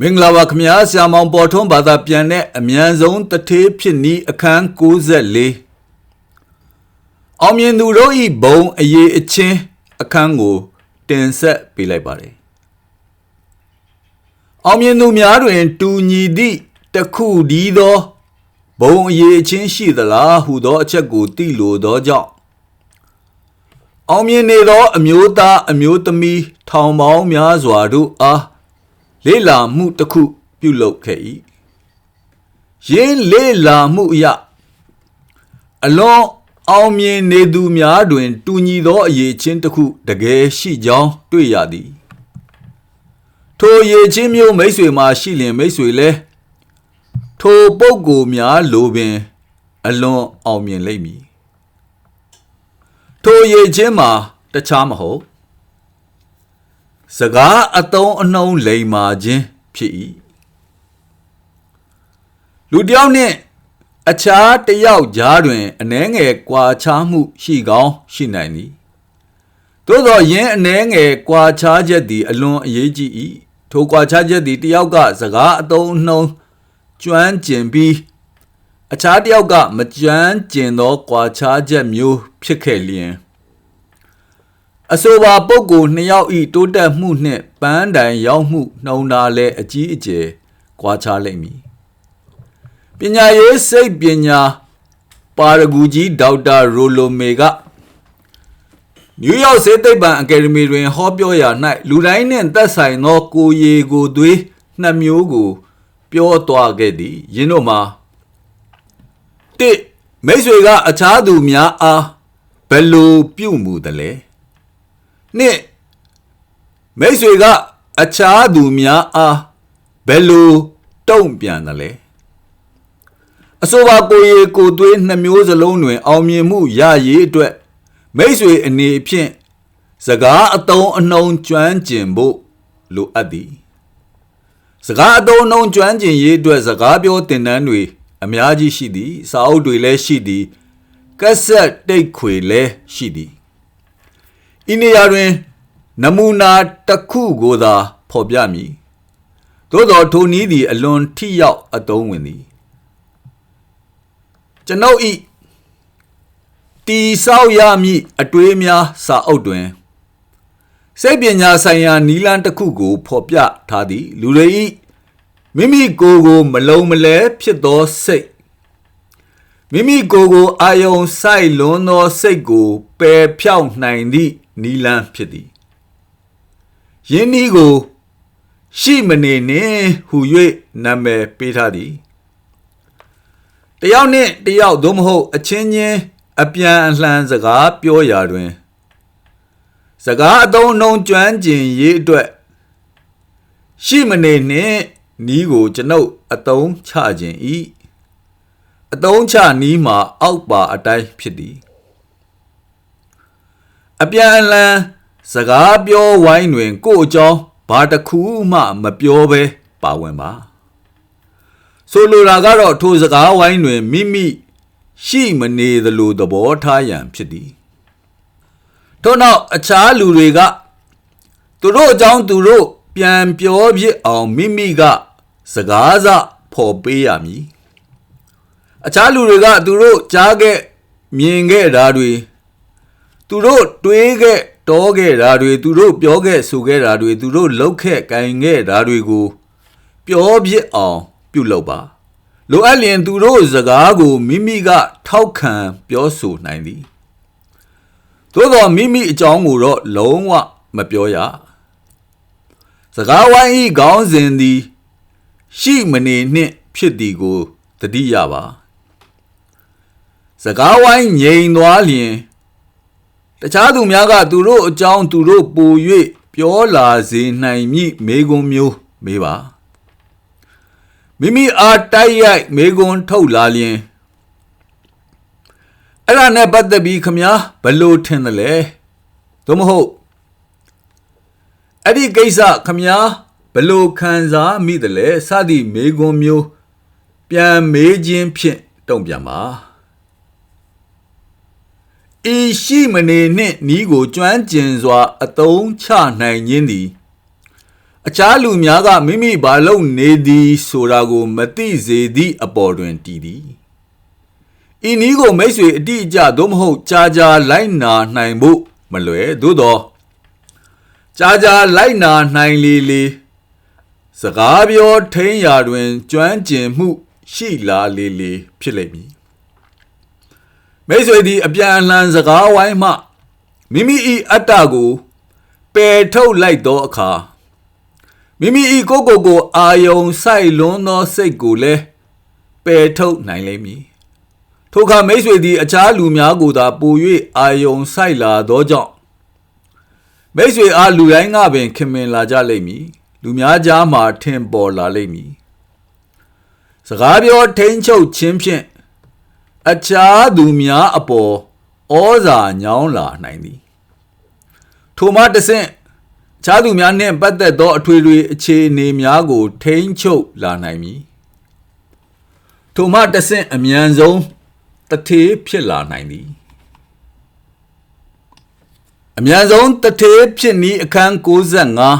မင်္ဂလာပါခင်ဗျာဆရာမောင်ပေါ်ထွန်းဘာသာပြန်တဲ့အမြန်ဆုံးတထေးဖြစ်နီးအခန်း94အောင်မြင်သူတို့ဤဘုံအရေးအချင်းအခန်းကိုတင်ဆက်ပေးလိုက်ပါတယ်အောင်မြင်သူများတွင် တူညီသည့်တစ်ခုဒီသောဘုံအရေးအချင်းရှိသလားဟုသောအချက်ကိုသိလိုသောကြောင့်အောင်မြင်နေသော အမျိုးသားအမျိုးသမီးထောင်ပေါင်းများစွာတို့အား လေ့လာမှုတစ်ခုပြုလုပ်ခဲ့၏ယင်းလေ့လာမှုအရအလွန်အောင်မြင်နေသူများတွင် တူညီသောအရေးချင်းတစ်ခုတကယ်ရှိကြောင်းတွေ့ရသည်ထိုအရေးချင်းမျိုးမိတ်ဆွေမှရှိလင်မိတ်ဆွေလဲထိုပုဂ္ဂိုလ်များလိုပင် အလွန်အောင်မြင်လိမ့်မည်ထိုအရေးချင်းမှာတခြားမဟုတ် စကားအတုံးအနှုံးလိမ်မာခြင်းဖြစ်၏လူတစ်ယောက်နှင့်အခြားတစ်ယောက်ကြားတွင်အနှဲငယ်ကွာခြားမှုရှိကောင်းရှိနိုင်သည်သို့သောယင်းအနှဲငယ်ကွာခြားချက်သည်အလွန်အရေးကြီး၏ထိုကွာခြားချက်သည်တစ်ယောက်ကစကားအတုံးအနှုံးကျွမ်းကျင်ပြီးအခြားတစ်ယောက်ကမကျွမ်းကျင်သောကွာခြားချက်မျိုးဖြစ်ခဲ့လျင် အဆိုပါပုဂ္ဂိုလ်နှစ်ယောက်ဤတိုးတက်မှုနှင့်ပန်းတိုင်ရောက်မှုနှုံနာလဲအကြီးအကျယ်ကွာခြားလိမ့်မည်ပညာရေးစိတ်ပညာပါရဂူကြီးဒေါက်တာရိုလိုမေကနယူးယောက်စေသိပ္ပံအကယ်ဒမီတွင်ဟောပြောရာ၌လူတိုင်းနှင့်သက်ဆိုင်သောကိုယ်ရည်ကိုယ်သွေးနှစ်မျိုးကို ပြောသွားခဲ့သည်ယင်းတို့မှာတိမိတ်ဆွေကအခြားသူများအားဘယ်လိုပြုမှုသလဲ နှစ်မိတ်ဆွေက အခြားသူများအားဘယ်လိုတုံ့ပြန်တယ်လဲအဆိုပါကိုရီကိုသွေးနှစ်မျိုးစလုံးတွင် အောင်မြင်မှုရရေးအတွက်မိတ်ဆွေအနေဖြင့်စကားအတုံးအနှုံကျွမ်းကျင်ဖို့လိုအပ်သည်စကားအတုံးအနှုံကျွမ်းကျင်ရေးအတွက်စကားပြောတင်တန်းတွေအများကြီးရှိသည်စာအုပ်တွေလည်းရှိသည်ကက်ဆက်တိတ်ခွေလည်းရှိသည် ဤနေရာတွင် နမူနာတစ်ခုကိုသာ ဖော်ပြမည်သို့သောထိုနည်းသည်အလွန်ထိရောက်အသုံးဝင်သည်ကျွန်ုပ်ဤတီဆောက်ရမည့်အတွေးများစာအုပ်တွင်စိတ်ပညာဆိုင်ရာနီလန်းတစ်ခုကို ဖော်ပြထားသည် လူတွေဤမိမိကိုယ်ကိုမလုံးမလဲဖြစ်သောစိတ်မိမိကိုယ်ကိုအာယုံဆိုင်လွန်းသောစိတ်ကိုပယ်ဖြောက်နိုင်သည့် နီလန်းဖြစ်သည်ယင်းဤကို ရှိမနေနှင့်ဟု၍နာမည်ပေးထားသည်တယောက်နှင့်တယောက်သို့မဟုတ်အချင်းချင်းအပြန်အလှန်စကားပြောရာတွင် စကားအသုံးအနှုန်းကျွမ်းကျင်ရေးအတွက်ရှိမနေနှင့်နီးကိုကျွန်ုပ်အသုံးချခြင်းဤအသုံးချနီးမှာအောက်ပါအတိုင်းဖြစ်သည် အပြန်အလှန်စကားပြောဝိုင်းတွင် ကို့အကြောင်းဘာတစ်ခုမှမပြောဘဲပါဝင်ပါဆိုလိုတာကတော့ထိုစကားဝိုင်းတွင်မိမိရှိမနေသလိုသဘောထားရန်ဖြစ်သည်ထို့နောက်အခြားလူတွေကသူတို့အကြောင်းသူတို့ပြန်ပြောဖြစ်အောင်မိမိက စကားစဖော်ပေးရမည်အခြားလူတွေကသူတို့ကြားခဲ့မြင်ခဲ့တာတွေ သူတို့တွေးခဲ့တောခဲ့တာတွေသူတို့ပြောခဲ့ဆိုခဲ့တာတွေသူတို့လှုပ်ခဲ့ကင်ခဲ့တာတွေကိုပြောပြအောင် ပြုလုပ်ပါလိုအပ်လျင်သူတို့စကားကိုမိမိက ထောက်ခံပြောဆိုနိုင်သည်သို့သောမိမိအကြောင်းကိုတော့လုံးဝမပြောရစကားဝိုင်းဤခေါင်းစဉ်သည် ရှိမနေနှင့် ဖြစ်သည်ကိုတတိယပါစကားဝိုင်းငြိမ်သွားလျင် တခြားသူများကသူတို့အကြောင်းသူတို့ပို၍ပြောလာစေနိုင်မည်မေကွန်မျိုးမေးပါမိမိအားတိုက်ရိုက်မေကွန်ထုတ်လာလျင်အဲ့ဒါနဲ့ပတ်သက်ပြီးခမားဘလို့ထင်တယ်လဲသို့မဟုတ်အဲ့ဒီကိစ္စခမားဘလို့ခံစားမိတယ်လဲစသည့်မေကွန်မျိုး ပြန်မေးခြင်းဖြင့်တုံ့ပြန်ပါ ဤရှိမနေနှင့်နီးကိုကျွမ်းကျင်စွာ အသုံးချနိုင်ခြင်းသည်အခြားလူများကမိမိဘာလုပ်နေသည်ဆိုတာကို မသိစေသည့်အပေါ်တွင်တည်သည်ဤနည်းကိုမိတ်ဆွေအတိအကျသို့မဟုတ်ကြာကြာလိုက်နာနိုင်ဖို့မလွယ်သို့သောကြာကြာလိုက်နာနိုင်လေလေစကားပြောထိန်ရာတွင် ကျွမ်းကျင်မှု ရှိလာလေလေဖြစ်လိမ့်မည် မိတ်ဆွေသည်အပြန်အလှန်စကားဝိုင်းမှမိမိ၏အတ္တကိုပယ်ထုတ်လိုက်သောအခါမိမိ၏ကိုယ်ကိုယ်ကိုအာယုံဆိုင်လွန်းသောစိတ်ကိုလည်းပယ်ထုတ်နိုင်လိမ့်မည်ထိုအခါမိတ်ဆွေသည်အခြားလူများကိုသာပို၍အာယုံဆိုင်လာသောကြောင့်မိတ်ဆွေအားလူတိုင်းကပင်ခင်မင်လာကြလိမ့်မည်လူများကြားမှထင်ပေါ်လာလိမ့်မည်စကားပြောထိန်ချုပ်ခြင်းဖြင့် အခြားသူများအပေါ်ဩဇာညောင်းလာနိုင်သည်ထိုမှတဆင့်ခြားသူများနှင့်ပတ်သက်သောအထွေထွေအခြေအနေများကို ထိန်းချုပ်လာနိုင်မည်ထိုမှတဆင့်အမြန်ဆုံးတထေးဖြစ်လာနိုင်သည်အမြန်ဆုံးတထေးဖြစ်နည်းအခန်း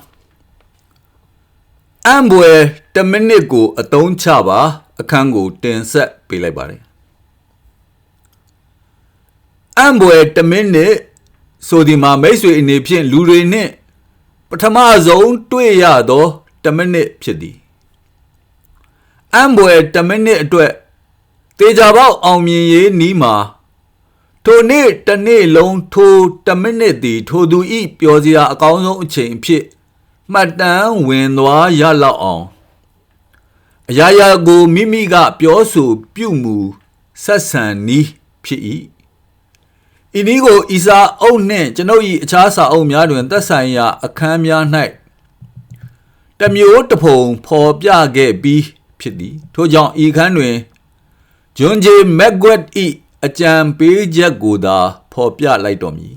65အံဘွယ်1မိနစ်ကိုအသုံးချပါအခန်းကိုတင်ဆက်ပေးလိုက်ပါတယ် အံဘွယ်1မိနစ်ဆိုဒီမှာမိတ်ဆွေအနေဖြင့်လူတွေနှင့်ပထမဆုံးတွေ့ရသော1မိနစ်ဖြစ်သည်အံဘွယ်1မိနစ်အတွက်တေချာပေါက်အောင်မြင်ရေးနီးမှာထိုနေ့တစ်နေ့လုံးထို1မိနစ်သည်ထိုသူဤပျော်စရာအကောင်းဆုံးအချိန်ဖြစ်မှတ်တမ်းဝင်သွားရလောက်အောင်အရာရာကိုမိမိကပြောဆိုပြုမူဆက်ဆံနီးဖြစ်၏ ဤနည်းကိုဤစာအုပ်နှင့်ကျွန်ုပ်၏အခြားစာအုပ်များတွင်သက်ဆိုင်ရာအခန်းများ၌တမျိုးတဖုံဖော်ပြခဲ့ပြီးဖြစ်သည်ထို့ကြောင့်ဤခန်းတွင်ဂျွန်ဂျေမက်ဂွက်၏အကြံပေးချက်ကိုသာဖော်ပြလိုက်တော်မူ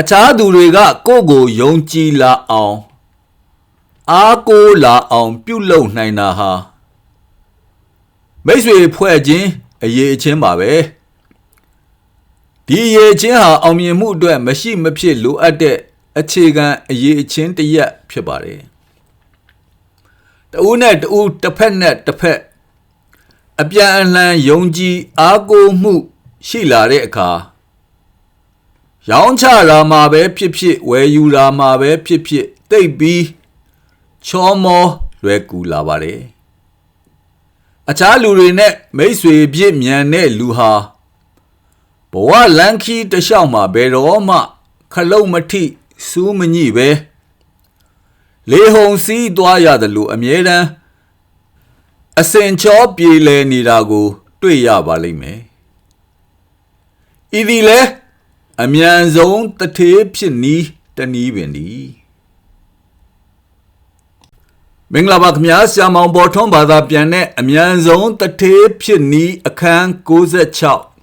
အခြားသူတွေကကိုယ့်ကိုယုံကြည်လာအောင်အားကိုးလာအောင် ပြုလုပ်နိုင်တာဟာမိတ်ဆွေဖွဲ့ခြင်းအရေးအချင်းပါပဲ ဒီအရေးအချင်းဟာအောင်မြင်မှုအတွက်မရှိမဖြစ်လိုအပ်တဲ့အခြေခံအရေးအချင်းတစ်ရက်ဖြစ်ပါတယ်တဦးနဲ့တဦးတစ်ဖက်နဲ့တစ်ဖက်အပြန်အလှန်ယုံကြည်အားကိုးမှုရှိလာတဲ့အခါရောင်းချတာမှာပဲဖြစ်ဖြစ်ဝယ်ယူတာမှာပဲဖြစ်ဖြစ်တိတ်ပြီးချောမောလွယ်ကူလာပါတယ်အခြားလူတွေနဲ့မိတ်ဆွေပြည့်မြန်တဲ့လူဟာ ဘဝလန်ခီတလျှောက်မှာဘယ်တော့မှ ခလုတ်မထိစူးမညိပဲလေဟုန်စီးသွားရတယ်လို့အမြဲတမ်းအစင်ချောပြေလည်နေတာကို တွေ့ရပါလိမ့်မယ်ဤသည်လဲအမြန်ဆုံးတထေးဖြစ်နီးတနည်းပင်ဒီမင်္ဂလာပါခင်ဗျာဆရာမောင်ပေါ်ထွန်းဘာသာပြန်တဲ့အမြန်ဆုံးတထေးဖြစ်နီးအခန်း66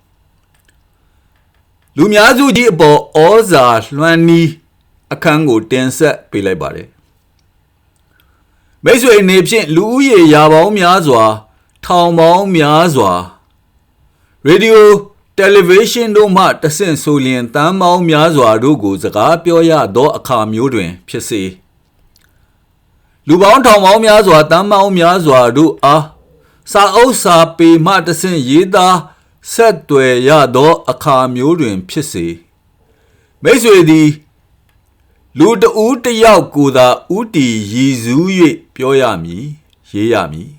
လူများစုကြီးအပေါ်ဩဇာလွှမ်းနီးအခန်းကိုတင်ဆက်ပေးလိုက်ပါတယ်မိတ်ဆွေအနေဖြင့်လူဦးရေရာပေါင်းများစွာ ထောင်ပေါင်းများစွာရေဒီယိုတယ်လီဗေးရှင်းတို့မှတဆင့်ဆိုလျင်တမ်းပေါင်းများစွာတို့ကိုစကားပြောရသောအခါမျိုးတွင် ဖြစ်စေလူပေါင်းထောင်ပေါင်းများစွာတမ်းပေါင်းများစွာတို့အားစာအုပ်စာပေမှတဆင့်ရေးသား ဆက်သွယ်ရသောအခါမျိုးတွင် ဖြစ်စေမိတ်ဆွေသည်လူတဦးတယောက်ကိုသာဥတီရည်စူး၍ပြောရမည်ရေးရမည်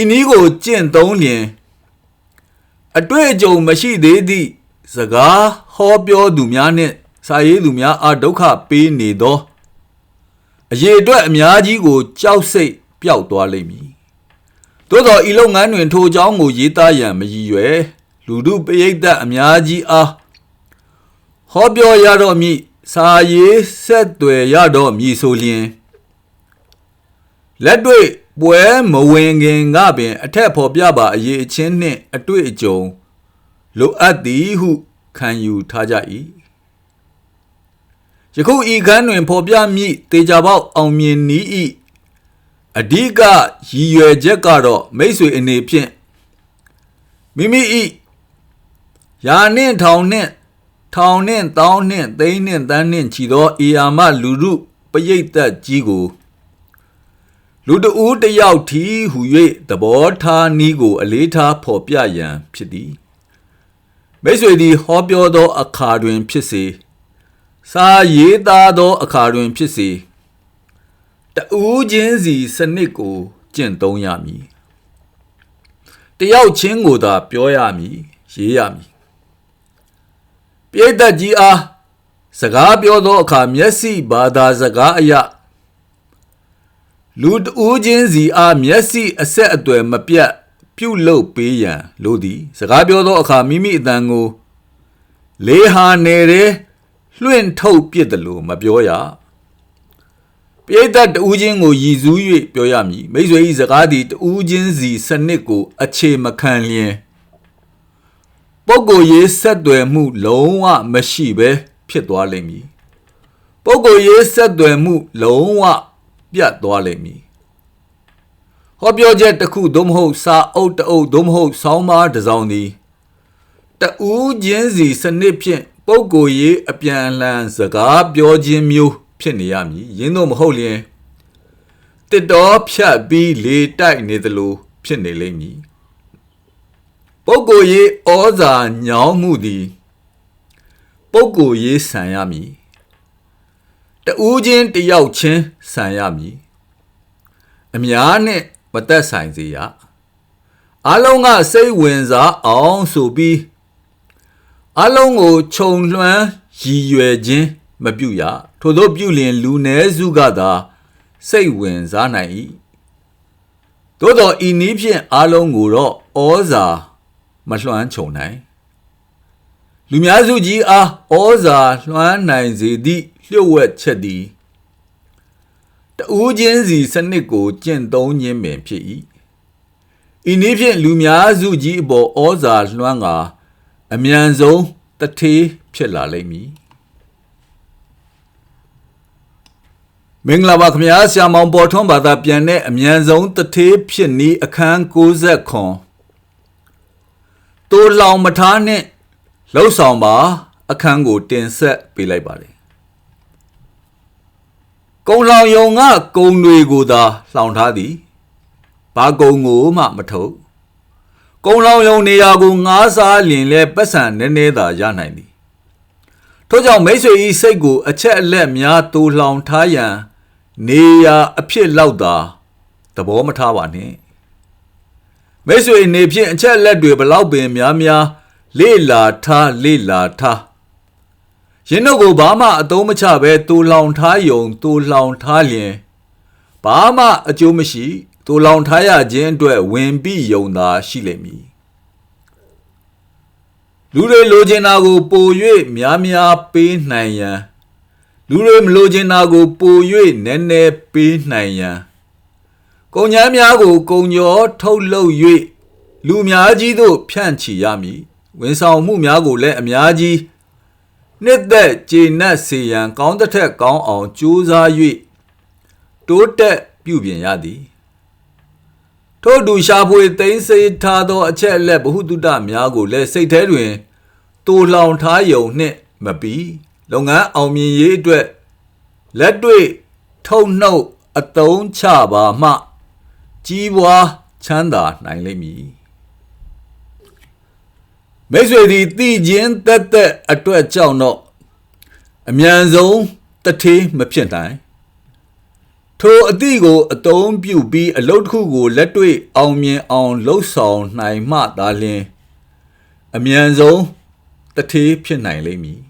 ဤနည်းကိုကျင့်သုံးလျင်အတွေ့အကြုံမရှိသေးသည့်စကားဟောပြောသူများနှင့်စာရေးသူများအားဒုက္ခပေးနေသောအရေးအတွက်အများကြီးကိုကြောက်စိတ်ပျောက်သွားလိမ့်မည် သို့သောဤလုပ်ငန်းတွင်ထိုအကြောင်းကိုရေးသားရန်မရည်ရွယ်လူမှုပရိသတ်အများကြီးအားဟောပြောရတော့မည်စာရေးဆက်သွယ်ရတော့မည်ဆိုလျင်လက်တွေ့ပွဲမဝင်ခင်ကပင် အထက်ဖော်ပြပါအရေးအချင်းနှင့်အတွေ့အကြုံလိုအပ်သည်ဟုခံယူထားကြ၏ယခုဤခန်းတွင်ဖော်ပြမည့်တေချာပေါက်အောင်မြင်နည်း၏ အဓိကရည်ရွယ်ချက်ကတော့မိษွေအနေဖြင့်မိမိ၏ယာနှင့်ထောင်နှင့်ထောင်နှင့်တောင်းနှင့်သိန်းနှင့်တန်းနှင့်ချီသောအေယာမလူရုပရိတ်သက်ကြီးကိုလူတဦးတစ်ယောက်ထီဟု၍သဘောထားနီးကို အလေးထားဖော်ပြရန်ဖြစ်သည်မိတ်ဆွေသည်ဟောပြောသောအခါတွင်ဖြစ်စေစာရေးသားသောအခါတွင်ဖြစ်စေ တဦးချင်းစီစနစ်ကိုကျင့်သုံးရမည်တယောက်ချင်းကိုသာပြောရမည်ရေးရမည်ပြိတ္တကြီးအားစကားပြောသောအခါမျက်စိဘာသာစကားအရာလူတဦးချင်းစီအားမျက်စိအဆက်အသွယ်မပြတ်ပြုလုပ်ပေးရန်လိုသည်စကားပြောသောအခါမိမိအတန်ကိုလေးဟာနေတဲ့လွင့်ထုတ်ပြစ်တယ်လို့မပြောရ ပိဋကတူးချင်းကိုရည်စူး၍ပြောရမည်မိတ်ဆွေ၏စကားသည်တူးချင်းစီစနစ်ကို အခြေမခံလျင်ပုဂ္ဂိုလ်ရေးဆက်သွယ်မှု လုံးဝမရှိဘဲဖြစ်သွားလိမ့်မည်ပုဂ္ဂိုလ်ရေးဆက်သွယ်မှု လုံးဝပြတ်သွားလိမ့်မည်ဟောပြောချက်တစ်ခုသို့မဟုတ်စာအုပ်တအုပ်သို့မဟုတ်ဆောင်းပါးတစ်စောင်သည်တူးချင်းစီစနစ်ဖြင့်ပုဂ္ဂိုလ်ရေးအပြန်အလှန်စကားပြောခြင်းမျိုး ဖြစ်နေရမည်ယင်းတို့မဟုတ်လျင်တစ်တော်ဖြတ်ပြီးလေတိုက်နေသလိုဖြစ်နေလိမ့်မည်ပုဂ္ဂိုလ်ရေးဩဇာညောင်းမှုသည်ပုဂ္ဂိုလ်ရေးဆံရမည်တူးချင်းတယောက်ချင်းဆံရမည်အများနဲ့မသက်ဆိုင်စေရအလုံးကစိတ်ဝင်စားအောင်ဆိုပြီးအလုံးကိုခြုံလွှမ်းရည်ရွယ်ခြင်း မပြုရထို့သောပြုလျင်လူနည်းစုကသာစိတ်ဝင်စားနိုင်၏သို့သောဤနည်းဖြင့်အလုံးကိုတော့ဩဇာမလွှမ်းခြုံနိုင်လူများစုကြီးအားဩဇာလွှမ်းနိုင်စေသည့်လျှို့ဝှက်ချက်သည်တူးချင်းစီစနစ်ကိုကျင့်သုံးခြင်းပင်ဖြစ်၏ဤနည်းဖြင့်လူများစုကြီးအပေါ်ဩဇာလွှမ်းကာအမြန်ဆုံးတထေးဖြစ်လာလိမ့်မည် မင်္ဂလာပါခင်ဗျာဆရာမောင်ပေါ်ထွန်းဘာသာပြန်တဲ့အမြန်ဆုံးတထေးဖြစ်နီးအခန်း60ခွန်တိုးလောင်မထားနဲ့လှုပ်ဆောင်ပါအခန်းကိုတင်ဆက်ပေးလိုက်ပါတယ်ကုံလောင်ယုံကကုံတွေကိုသာလှောင်ထားသည်ဘာကုံကိုမှမထုတ်ကုံလောင်ယုံနေရာကိုငားစားလင်လဲပတ်စံနည်းနည်းသာရနိုင်သည် ထို့ကြောင့်မိတ်ဆွေဤစိတ်ကို အချက်အလက်များတူလောင်ထားရန် နေရာအဖြစ်လောက်သာသဘောမထားပါနှင့်မိတ်ဆွေနေဖြင့်အချက်အလက်တွေဘလောက်ပင်များများလေ့လာထားလေ့လာထားယင်းတို့ကိုဘာမှအသုံးမချဘဲတူလောင်ထားယုံတူလောင်ထားလျင်ဘာမှအကျိုးမရှိတူလောင်ထားရခြင်းအတွက်ဝင်ပြီးယုံသာရှိလိမ့်မည် လူတွေလိုချင်တာကို ပို၍များများပေးနိုင်ရန်လူတွေမလိုချင်တာကို ပို၍နည်းနည်းပေးနိုင်ရန်ကုံချမ်းများကိုကုံကျော်ထုတ်လုပ်၍လူများကြီးတို့ဖြန့်ချီရမည်ဝန်ဆောင်မှုများကိုလည်းအများကြီးနှစ်သက်ကျေနပ်စေရန်ကောင်းတဲ့ထက်ကောင်းအောင်ကြိုးစား၍တိုးတက်ပြုပြင်ရသည် ထို့သူရှာဖွေသိမ်းစေထားသောအချက်အလက်ဘ ഹു တုတများကိုလည်းစိတ်ထဲတွင်တူလောင်ထားယုံနှင့်မပီလုပ်ငန်းအောင်မြင်ရေးအတွက်လက်တွေ့ထုတ်နှုတ်အတုံးချပါမှ ကြီးပွားချမ်းသာနိုင်လိမ့်မည်မိတ်ဆွေသည်တည်ခြင်းတက်တက်အတွက်ကြောင့်တော့အမြန်ဆုံးတထေးမဖြစ်နိုင် ထိုအသည့်ကိုအတုံးပြုပြီးအလုပ်တစ်ခုကိုလက်တွေ့အောင်မြင်အောင်လှုပ်ဆောင်နိုင်မှသာလျှင်အမြန်ဆုံးတထေးဖြစ်နိုင်လိမ့်မည်